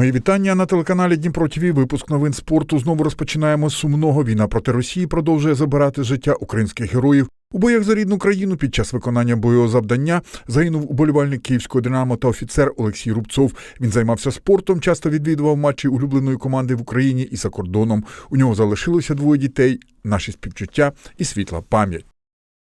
Мої вітання на телеканалі Дніпро ТВ. Випуск новин спорту. Знову розпочинаємо з сумного. Війна проти Росії продовжує забирати життя українських героїв. У боях за рідну країну під час виконання бойового завдання загинув уболівальник київського динамо та офіцер Олексій Рубцов. Він займався спортом, часто відвідував матчі улюбленої команди в Україні і за кордоном. У нього залишилося двоє дітей, наші співчуття і світла пам'ять.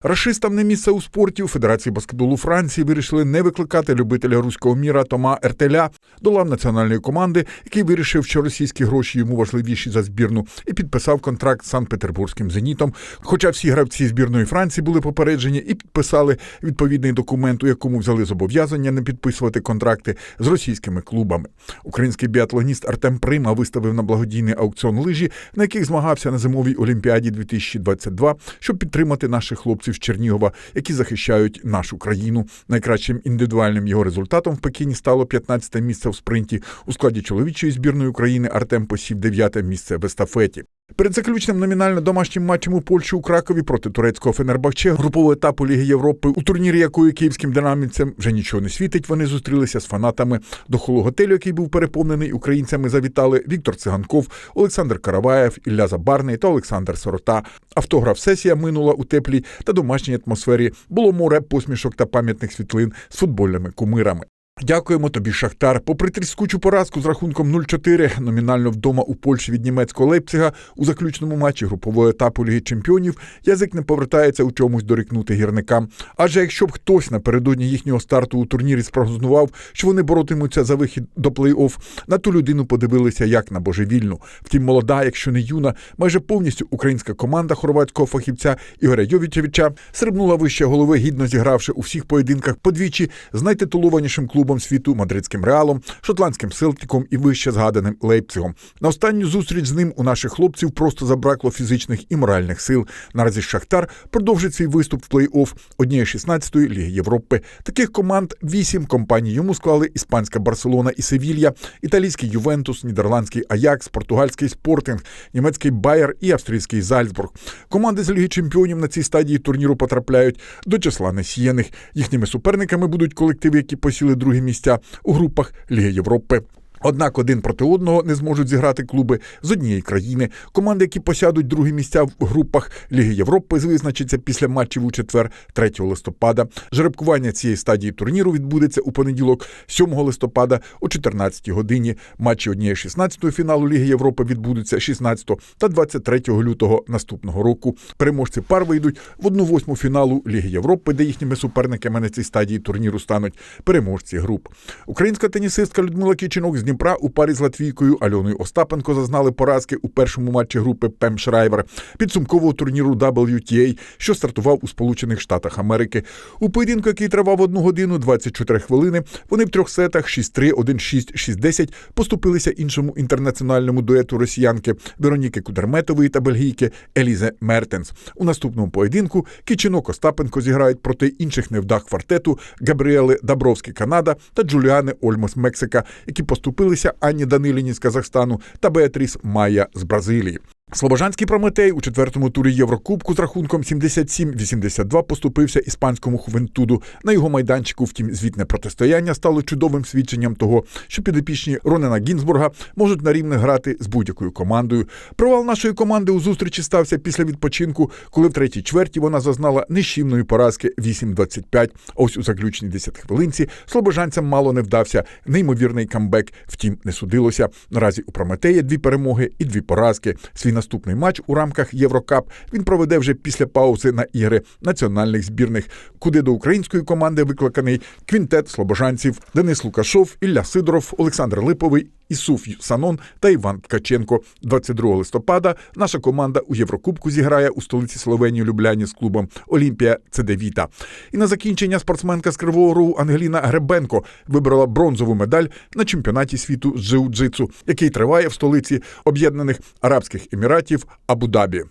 Рашистам не місце у спорті у Федерації баскетболу Франції вирішили не викликати любителя руського міра Тома Ертеля до лав національної команди, який вирішив, що російські гроші йому важливіші за збірну, і підписав контракт з Санкт-Петербурзьким зенітом. Хоча всі гравці збірної Франції були попереджені і підписали відповідний документ, у якому взяли зобов'язання не підписувати контракти з російськими клубами. Український біатлоніст Артем Прима виставив на благодійний аукціон лижі, на яких змагався на зимовій олімпіаді 2022, щоб підтримати наших хлопців з Чернігова, які захищають нашу країну. Найкращим індивідуальним його результатом в Пекіні стало 15-те місце в спринті. У складі чоловічої збірної України Артем посів 9-те місце в естафеті. Перед заключним номінально домашнім матчем у Польщі у Кракові проти турецького Фенербахче групового етапу Ліги Європи, у турнірі якої київським динамівцям вже нічого не світить. Вони зустрілися з фанатами до хологотелю, який був переповнений українцями. Завітали Віктор Циганков, Олександр Караваєв, Ілля Забарний та Олександр Сорота. Автограф сесія минула у теплій та домашній атмосфері. Було море посмішок та пам'ятних світлин з футбольними кумирами. Дякуємо тобі, Шахтар. Попри тріскучу поразку з рахунком 0-4, номінально вдома у Польщі від німецького Лейпцига у заключному матчі групового етапу Ліги Чемпіонів язик не повертається у чомусь дорікнути гірникам. Адже якщо б хтось напередодні їхнього старту у турнірі спрогнозував, що вони боротимуться за вихід до плей-офф, на ту людину подивилися як на божевільну. Втім, молода, якщо не юна, майже повністю українська команда хорватського фахівця Ігоря Йовічевича срибнула вище голови, гідно зігравши у всіх поєдинках подвічі з найтитулованішим клубом клубом світу мадридським реалом, шотландським селтиком і вище згаданим Лейпцигом. На останню зустріч з ним у наших хлопців просто забракло фізичних і моральних сил. Наразі Шахтар продовжить свій виступ в плей-офф однієї 16-ї Ліги Європи. Таких команд вісім компаній йому склали іспанська Барселона і Севілья, італійський Ювентус, нідерландський Аякс, португальський Спортинг, німецький Байер і австрійський Зальцбург. Команди з Ліги Чемпіонів на цій стадії турніру потрапляють до числа несіяних. Їхніми суперниками будуть колективи, які посіли місця у групах Ліги Європи. Однак один проти одного не зможуть зіграти клуби з однієї країни. Команди, які посядуть другі місця в групах Ліги Європи, визначаться після матчів у четвер, 3 листопада. Жеребкування цієї стадії турніру відбудеться у понеділок, 7 листопада о 14 годині. Матчі однієї 16-ї фіналу Ліги Європи відбудуться 16 та 23 лютого наступного року. Переможці пар вийдуть в одну восьму фіналу Ліги Європи, де їхніми суперниками на цій стадії турніру стануть переможці груп. Українська тенісистка Людмила Кічинок з Дніпра у парі з Латвійкою Альоною Остапенко зазнали поразки у першому матчі групи Пем Шрайвер підсумкового турніру WTA, що стартував у Сполучених Штатах Америки. У поєдинку, який тривав 1 годину 24 хвилини, вони в трьох сетах 6-3, 1-6, 6-10 поступилися іншому інтернаціональному дуету росіянки Вероніки Кудерметової та бельгійки Елізе Мертенс. У наступному поєдинку Кічинок Остапенко зіграють проти інших невдах квартету Габріели Дабровський Канада та Джуліани Ольмос Мексика, які поступили поступилися Анні Даниліні з Казахстану та Беатріс Майя з Бразилії. Слобожанський Прометей у четвертому турі Єврокубку з рахунком 77-82 поступився іспанському Хувентуду. На його майданчику, втім, звітне протистояння стало чудовим свідченням того, що підопічні Ронена Гінзбурга можуть на рівне грати з будь-якою командою. Провал нашої команди у зустрічі стався після відпочинку, коли в третій чверті вона зазнала нищівної поразки 8-25. А ось у заключній 10 хвилинці слобожанцям мало не вдався неймовірний камбек. Втім, не судилося. Наразі у Прометея дві перемоги і дві поразки. Свій наступний матч у рамках Єврокап він проведе вже після паузи на ігри національних збірних, куди до української команди викликаний квінтет слобожанців Денис Лукашов, Ілля Сидоров, Олександр Липовий. Ісуф Санон та Іван Ткаченко. 22 листопада наша команда у Єврокубку зіграє у столиці Словенії Любляні з клубом Олімпія Цедевіта. І на закінчення спортсменка з Кривого Рогу Ангеліна Гребенко вибрала бронзову медаль на чемпіонаті світу з джиу-джитсу, який триває в столиці Об'єднаних Арабських Еміратів Абу-Дабі.